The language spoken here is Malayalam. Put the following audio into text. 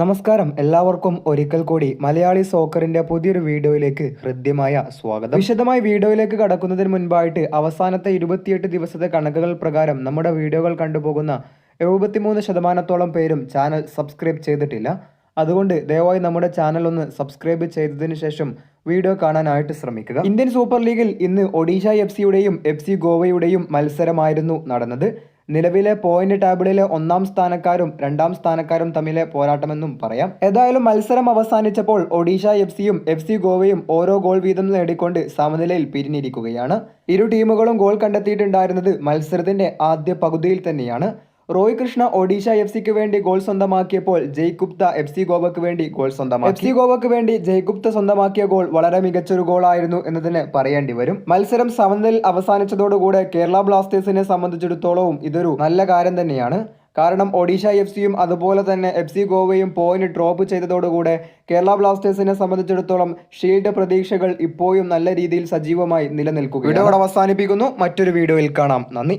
നമസ്കാരം. എല്ലാവർക്കും ഒരിക്കൽ കൂടി മലയാളി സോക്കറിന്റെ പുതിയൊരു വീഡിയോയിലേക്ക് ഹൃദ്യമായ സ്വാഗതം. വിശദമായി വീഡിയോയിലേക്ക് കടക്കുന്നതിന് മുൻപായിട്ട് അവസാനത്തെ ഇരുപത്തിയെട്ട് ദിവസത്തെ കണക്കുകൾ പ്രകാരം നമ്മുടെ വീഡിയോകൾ കണ്ടുപോകുന്ന എഴുപത്തിമൂന്ന് ശതമാനത്തോളം പേരും ചാനൽ സബ്സ്ക്രൈബ് ചെയ്തിട്ടില്ല. അതുകൊണ്ട് ദയവായി നമ്മുടെ ചാനൽ ഒന്ന് സബ്സ്ക്രൈബ് ചെയ്തതിന് ശേഷം വീഡിയോ കാണാനായിട്ട് ശ്രമിക്കുക. ഇന്ത്യൻ സൂപ്പർ ലീഗിൽ ഇന്ന് ഒഡീഷ എഫ് സിയുടെയും എഫ് സി ഗോവയുടെയും മത്സരമായിരുന്നു നടന്നത്. നിലവിലെ പോയിന്റ് ടേബിളിലെ ഒന്നാം സ്ഥാനക്കാരും രണ്ടാം സ്ഥാനക്കാരും തമ്മിലെ പോരാട്ടമെന്നും പറയാം. ഏതായാലും മത്സരം അവസാനിച്ചപ്പോൾ ഒഡീഷ എഫ് സിയും എഫ് സി ഗോവയും ഓരോ ഗോൾ വീതം നേടിക്കൊണ്ട് സമനിലയിൽ പിരിഞ്ഞിരിക്കുകയാണ്. ഇരു ടീമുകളും ഗോൾ കണ്ടെത്തിയിട്ടുണ്ടായിരുന്നത് മത്സരത്തിന്റെ ആദ്യ പകുതിയിൽ തന്നെയാണ്. റോയ് കൃഷ്ണ ഒഡീഷ എഫ് സിക്ക് വേണ്ടി ഗോൾ സ്വന്തമാക്കിയപ്പോൾ ജയ് ഗുപ്ത എഫ് സി ഗോവക്ക് വേണ്ടി ഗോൾ സ്വന്തമാക്കി. എഫ് സി ഗോവക്ക് വേണ്ടി ജയ് ഗുപ്ത സ്വന്തമാക്കിയ ഗോൾ വളരെ മികച്ചൊരു ഗോളായിരുന്നു എന്നതിന് പറയേണ്ടി വരും. മത്സരം സമനിലയിൽ അവസാനിച്ചതോടുകൂടെ കേരള ബ്ലാസ്റ്റേഴ്സിനെ സംബന്ധിച്ചിടത്തോളവും ഇതൊരു നല്ല കാര്യം തന്നെയാണ്. കാരണം ഒഡീഷ എഫ് സിയും അതുപോലെ തന്നെ എഫ് സി ഗോവയും പോയിന്റ് ഡ്രോപ്പ് ചെയ്തതോടുകൂടെ കേരള ബ്ലാസ്റ്റേഴ്സിനെ സംബന്ധിച്ചിടത്തോളം ഷീൽഡ് പ്രതീക്ഷകൾ ഇപ്പോഴും നല്ല രീതിയിൽ സജീവമായി നിലനിൽക്കുകയാണ്. വീഡിയോ അവസാനിപ്പിക്കുന്നു. മറ്റൊരു വീഡിയോയിൽ കാണാം. നന്ദി.